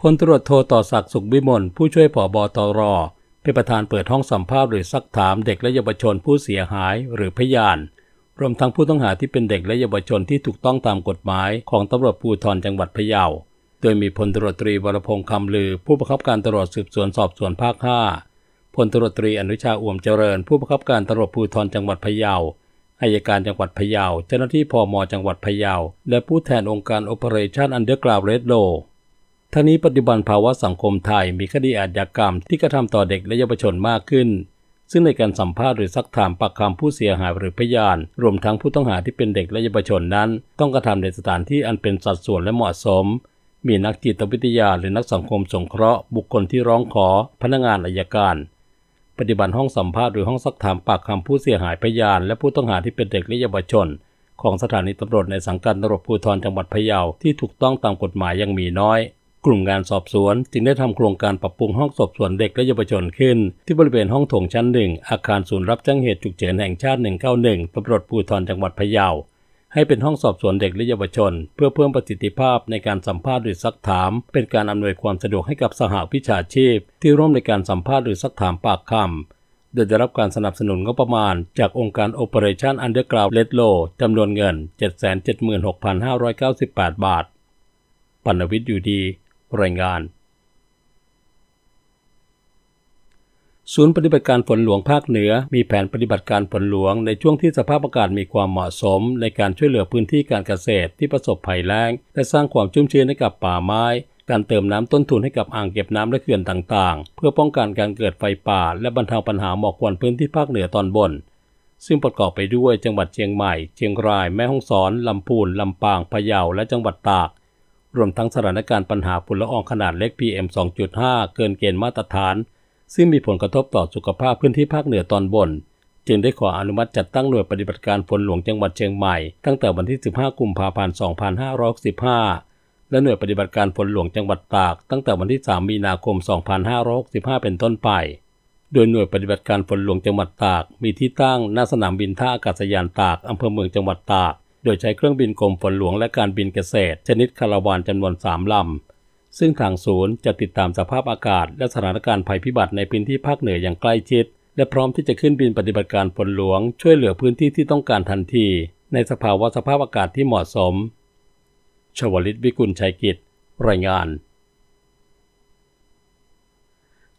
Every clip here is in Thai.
พลตรวจโทต่อศักดิ์สุขวิมลผู้ช่วยผอบอตรเป็นประธานเปิดห้องสัมภาษณ์หรือซักถามเด็กและเยาวชนผู้เสียหายหรือพยาน รวมทั้งผู้ต้องหาที่เป็นเด็กและเยาวชนที่ถูกต้องตามกฎหมายของตำรวจภูธรจังหวัดพะเยา โดยมีพลตรวจตรีวรพงษ์คำลือ ผู้บังคับการตำรวจสืบสวนสอบสวนภาค 5พลตรวจตรีอนุชาอ่วมเจริญ ผู้บังคับการตำรวจภูธรจังหวัดพะเยาอายการจังหวัดพะเยา เจ้าหน้าที่พมจังหวัดพะเยา และผู้แทนองค์การ Operation Underground Red Law ทั้งนี้ปัจจุบันภาวะสังคมไทยมีคดีอาชญากรรมที่กระทำต่อเด็กและเยาวชนมากขึ้น ซึ่งในการสัมภาษณ์หรือซักถามปากคำผู้เสียหายหรือพยาน รวมทั้งผู้ต้องหาที่เป็นเด็กและเยาวชนนั้น ต้องกระทำในสถานที่อันเป็นสัดส่วนและเหมาะสม มีนักจิตวิทยาหรือนักสังคมสงเคราะห์บุคคลที่ร้องขอ พนักงานอายการปฏิบัติห้องสัมภาษณ์หรือห้องซักถามปากคำผู้เสียหายพยาน และผู้ต้องหาที่เป็นเด็กและเยาวชน ของสถานีตำรวจในสังกัดตำรวจภูธรจังหวัดพะเยาที่ถูกต้องตามกฎหมายยังมีน้อย กลุ่มงานสอบสวนจึงได้ทำโครงการปรับปรุงห้องสอบสวนเด็กและเยาวชนขึ้น ที่บริเวณห้องโถงชั้นหนึ่งอาคารศูนย์รับแจ้งเหตุฉุกเฉินแห่งชาติ 191ตำรวจภูธรจังหวัดพะเยาให้เป็นห้องสอบสวนเด็กและเยาวชน เพื่อเพิ่มประสิทธิภาพในการสัมภาษณ์หรือซักถาม เป็นการอำนวยความสะดวกให้กับสหวิชาชีพ ที่ร่วมในการสัมภาษณ์หรือซักถามปากคำโดยได้รับการสนับสนุนงบประมาณ จากองค์การ Operation Underground Red Law จำนวนเงิน 776,598 บาท ปัณวิทย์อยู่ดี รายงาน ศูนย์ปฏิบัติการฝนหลวงภาคเหนือ มีแผนปฏิบัติการฝนหลวงในช่วงที่สภาพอากาศมีความเหมาะสม ในการช่วยเหลือพื้นที่การเกษตรที่ประสบภัยแล้ง และสร้างความชุ่มชื้นให้กับป่าไม้การเติมน้ำต้นทุนให้กับอ่างเก็บน้ำและเขื่อนต่างๆ เพื่อป้องกันการเกิดไฟป่า และบรรเทาปัญหาหมอกควันพื้นที่ภาคเหนือตอนบน ซึ่งประกอบไปด้วยจังหวัดเชียงใหม่ เชียงราย แม่ฮ่องสอน ลำพูน ลำปาง พะเยา และจังหวัดตาก รวมทั้งสถานการณ์ปัญหาฝุ่นละอองขนาดเล็ก PM 2.5 เกินเกณฑ์มาตรฐาน ซึ่งมีผลกระทบต่อสุขภาพพื้นที่ภาคเหนือตอนบน จึงได้ขออนุมัติจัดตั้งหน่วยปฏิบัติการฝนหลวงจังหวัดเชียงใหม่ ตั้งแต่วันที่ 15 กุมภาพันธ์ 2565 และหน่วยปฏิบัติการฝนหลวงจังหวัดตาก ตั้งแต่วันที่ 3 มีนาคม 2565 เป็นต้นไป โดยหน่วยปฏิบัติการฝนหลวงจังหวัดตาก มีที่ตั้งหน้าสนามบินท่าอากาศยานตากอำเภอเมืองจังหวัดตาก โดยใช้เครื่องบินกรมฝนหลวงและการบินเกษตร ชนิดคาราวานจำนวน3ลำ ซึ่งทางศูนย์จะติดตามสภาพอากาศ และสถานการณ์ภัยพิบัติในพื้นที่ภาคเหนืออย่างใกล้ชิด และพร้อมที่จะขึ้นบินปฏิบัติการฝนหลวง ช่วยเหลือพื้นที่ที่ต้องการทันที ในสภาวะสภาพอากาศที่เหมาะสม ชวลิตวิกุลชัยกิจ รายงาน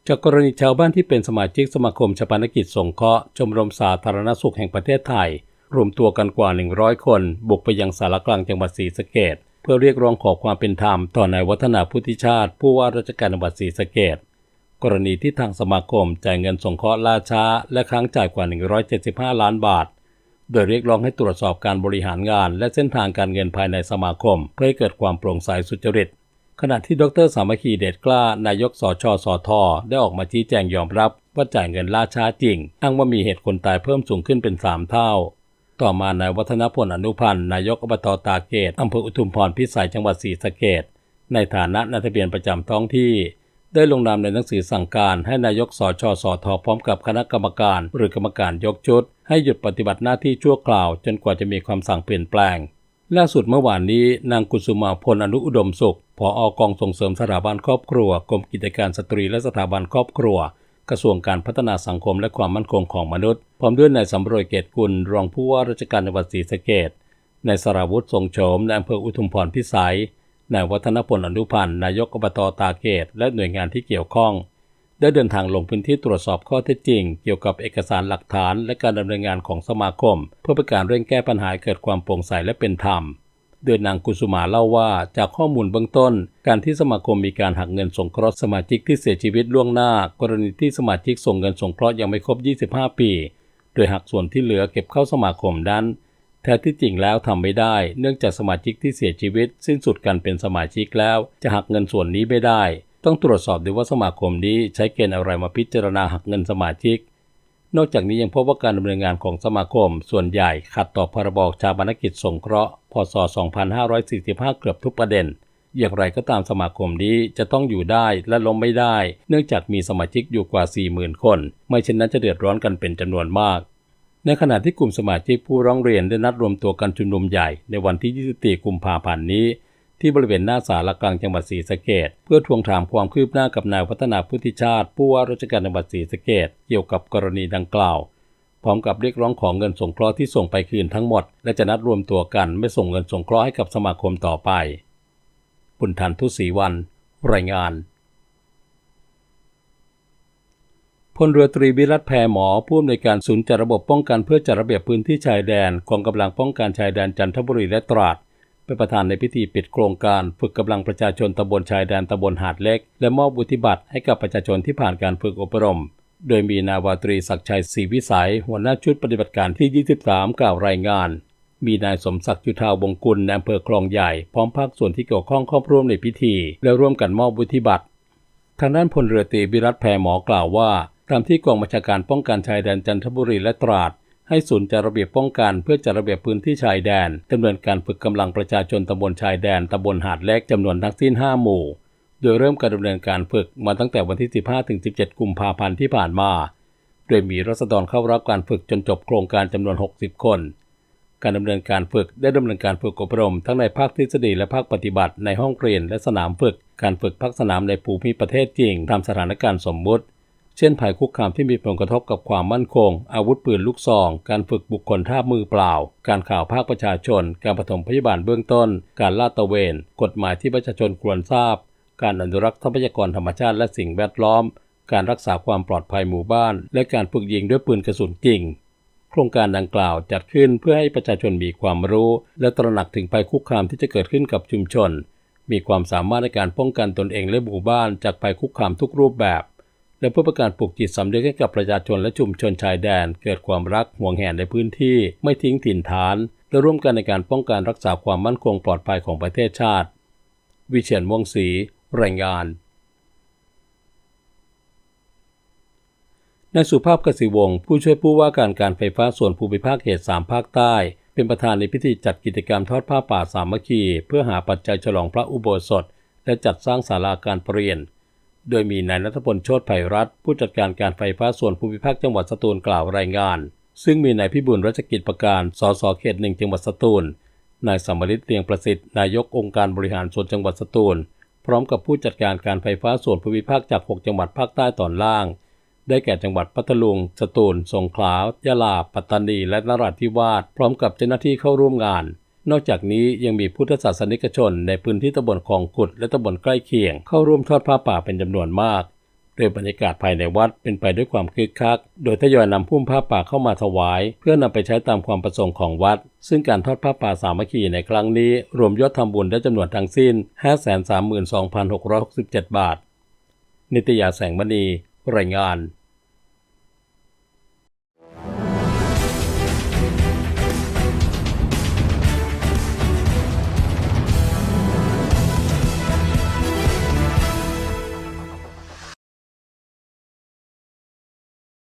จากกรณีชาวบ้านที่เป็นสมาชิกสมาคมชาปนกิจสงเคราะห์ชมรมสาธารณสุขแห่งประเทศไทย รวมตัวกันกว่า 100 คน บุกไปยังสารกลางจังหวัดศรีสะเกษเพื่อเรียกร้องขอความเป็นธรรมต่อนายวัฒนาพุทธิชาติ ผู้ว่าราชการจังหวัดศรีสะเกษกรณีที่ทางสมาคมจ่ายเงินสงเคราะห์ล่าช้า และค้างจ่ายกว่า 175 ล้านบาท โดยเรียกร้องให้ตรวจสอบการบริหารงาน และเส้นทางการเงินภายในสมาคม เพื่อให้เกิดความโปร่งใสสุจริต ขณะที่ดรสามัคคีเดชกล้านายกสชสทได้ออกมาชี้แจงยอมรับว่าจ่ายเงินล่าช้าจริงอ้างว่ามีเหตุคนตายเพิ่มสูงขึ้นเป็น 3 เท่า ต่อมานายวัฒนพลอนุพันธ์นายกอบตตาเกตอำเภออุทุมพรพิสัยจังหวัดศรีสะเกษในฐานะนายทะเบียนประจำท้องที่ ได้ลงนามในหนังสือสั่งการให้นายกสชสทพร้อมกับคณะกรรมการหรือกรรมการยกชุด ให้หยุดปฏิบัติหน้าที่ชั่วคราว จนกว่าจะมีคำสั่งเปลี่ยนแปลงล่าสุดเมื่อวานนี้นางกุสุมาพลอนุอุดมสุขผออกองส่งเสริมสถาบันครอบครัวกรมกิจการสตรีและสถาบันครอบครัว กระทรวงการพัฒนาสังคมและความมั่นคงของมนุษย์ พร้อมด้วยนายสำรวยเกตกุล รองผู้ว่าราชการจังหวัดศรีสะเกษนายสราวุฒิทรงโฉมในอำเภออุทุมพรพิสัยนายวัฒนพลอนุพันธ์นายกอบตตาเกต และหน่วยงานที่เกี่ยวข้อง ได้เดินทางลงพื้นที่ตรวจสอบข้อเท็จจริง เกี่ยวกับเอกสารหลักฐาน และการดำเนินงานของสมาคม เพื่อเป็นการเร่งแก้ปัญหาเกิดความโปร่งใสและเป็นธรรม โดยนางกุสุมาเล่าว่าจากข้อมูลเบื้องต้น การที่สมาคมมีการหักเงินสงเคราะห์สมาชิกที่เสียชีวิตล่วงหน้า กรณีที่สมาชิกส่งเงินสงเคราะห์ยังไม่ครบ 25 ปี โดยหักส่วนที่เหลือเก็บเข้าสมาคมนั้น แท้ที่จริงแล้วทำไม่ได้ เนื่องจากสมาชิกที่เสียชีวิต สิ้นสุดการเป็นสมาชิกแล้ว จะหักเงินส่วนนี้ไม่ได้ ต้องตรวจสอบดูว่าสมาคมนี้ใช้เกณฑ์อะไรมาพิจารณาหักเงินสมาชิก นอกจากนี้ยังพบว่าการดำเนินงานของสมาคม ส่วนใหญ่ขัดต่อพรบชาปนกิจสงเคราะห์ พศ 2545 เกือบทุกประเด็น อย่างไรก็ตามสมาคมนี้จะต้องอยู่ได้และล้มไม่ได้ เนื่องจากมีสมาชิกอยู่กว่า 40,000 คน ไม่เช่นนั้นจะเดือดร้อนกันเป็นจำนวนมาก ในขณะที่กลุ่มสมาชิกผู้ร้องเรียนได้นัดรวมตัวกันชุมนุมใหญ่ในวันที่ 24 กุมภาพันธ์นี้ ที่บริเวณหน้าศาลกลางจังหวัดศรีสะเกดเพื่อทวงถามความคืบหน้ากับนายพัฒนาพุทธิชาติ ผู้ว่าราชการจังหวัดศรีสะเกดเกี่ยวกับกรณีดังกล่าว พร้อมกับเรียกร้องของเงินสงเคราะห์ที่ส่งไปคืนทั้งหมด และจะนัดรวมตัวกันไม่ส่งเงินสงเคราะห์ให้กับสมาคมต่อไปบุญทันทุศรีวัน รายงานพลเรือตรีวิรัตแพรหมอผู้อำนวยการศูนย์จัดระบบป้องกันเพื่อจัดระเบียบพื้นที่ชายแดนกองกำลังป้องกันชายแดนจันทบุรีและตราด เป็นประธานในพิธีปิดโครงการฝึกกำลังประชาชนตำบลชายแดนตำบลหาดเล็ก และมอบวุฒิบัตรให้กับประชาชนที่ผ่านการฝึกอบรม โดยมีนาวาตรีศักดิ์ชัยศรีวิสัย หัวหน้าชุดปฏิบัติการที่ 23 กล่าวรายงาน มีนายสมศักดิ์จุธาวบงกุลในอำเภอคลองใหญ่พร้อมภาคส่วนที่เกี่ยวข้องเข้าร่วมในพิธี และร่วมกันมอบวุฒิบัตรทางด้านพลเรือตรีวิรัตแพรหมอกล่าวว่าตามที่กองบัญชาการป้องกันชายแดนจันทบุรีและตราด ให้ศูนย์จัดระเบียบป้องกันเพื่อจัดระเบียบพื้นที่ชายแดนดำเนินการฝึกกำลังประชาชนตำบลชายแดนตำบลหาดเล็กจำนวนทั้งสิ้น 5 หมู่ โดยเริ่มการดำเนินการฝึกมาตั้งแต่วันที่ 15ถึง17 กุมภาพันธ์ที่ผ่านมา โดยมีรัษฎรเข้ารับการฝึกจนจบโครงการจำนวน 60 คน การดำเนินการฝึกได้ดำเนินการฝึกอบรม ทั้งในภาคทฤษฎีและภาคปฏิบัติในห้องเรียนและสนามฝึก การฝึกภาคสนามในภูมิประเทศจริงตามสถานการณ์สมมุติ เช่นภัยคุกคามที่มีผลกระทบกับความมั่นคง อาวุธปืนลูกซอง การฝึกบุคคลท่ามือเปล่า การข่าวภาคประชาชน การปฐมพยาบาลเบื้องต้น การลาดตระเวน กฎหมายที่ประชาชนควรทราบ การอนุรักษ์ทรัพยากรธรรมชาติและสิ่งแวดล้อม การรักษาความปลอดภัยหมู่บ้าน และการฝึกยิงด้วยปืนกระสุนจริง โครงการดังกล่าวจัดขึ้นเพื่อให้ประชาชนมีความรู้ และตระหนักถึงภัยคุกคามที่จะเกิดขึ้นกับชุมชน มีความสามารถในการป้องกันตนเองและหมู่บ้านจากภัยคุกคามทุกรูปแบบ และเพื่อประการปลูกจิตสำนึกให้กับประชาชนและชุมชนชายแดน เกิดความรักห่วงแหนในพื้นที่ไม่ทิ้งถิ่นฐาน และร่วมกันในการป้องกันรักษาความมั่นคงปลอดภัยของประเทศชาติ วิเชียนม่วงศรีรายงานนายสุภาพกสิวงศ์ผู้ช่วยผู้ว่าการการไฟฟ้าส่วนภูมิภาคเขต3ภาคใต้ เป็นประธานในพิธีจัดกิจกรรมทอดผ้าป่าสามัคคี เพื่อหาปัจจัยฉลองพระอุโบสถ และจัดสร้างศาลาการประเรียน โดยมีนายนัทพลโชติไผ่รัฐผู้จัดการการไฟฟ้าส่วนภูมิภาคจังหวัดสตูลกล่าวรายงาน ซึ่งมีนายพิบูลรัชกิจประการสสเขตหนึ่งจังหวัดสตูล นายสมฤทธิ์เลียงประสิทธิ์นายกองค์การบริหารส่วนจังหวัดสตูล พร้อมกับผู้จัดการการไฟฟ้าส่วนภูมิภาคจาก 6 จังหวัดภาคใต้ตอนล่าง ได้แก่จังหวัดพัทลุง สตูล สงขลา ยะลา ปัตตานี และนราธิวาส พร้อมกับเจ้าหน้าที่เข้าร่วมงาน นอกจากนี้ยังมีพุทธศาสนิกชนในพื้นที่ตำบลคลองกุดและตำบลใกล้เคียง เข้าร่วมทอดผ้าป่าเป็นจำนวนมาก โดยบรรยากาศภายในวัดเป็นไปด้วยความคึกคัก โดยทยอยนำพุ่มผ้าป่าเข้ามาถวาย เพื่อนำไปใช้ตามความประสงค์ของวัด ซึ่งการทอดผ้าป่าสามัคคีในครั้งนี้ รวมยอดทำบุญได้จำนวนทั้งสิ้น 532,667 บาท นิตยาแสงมณี รายงาน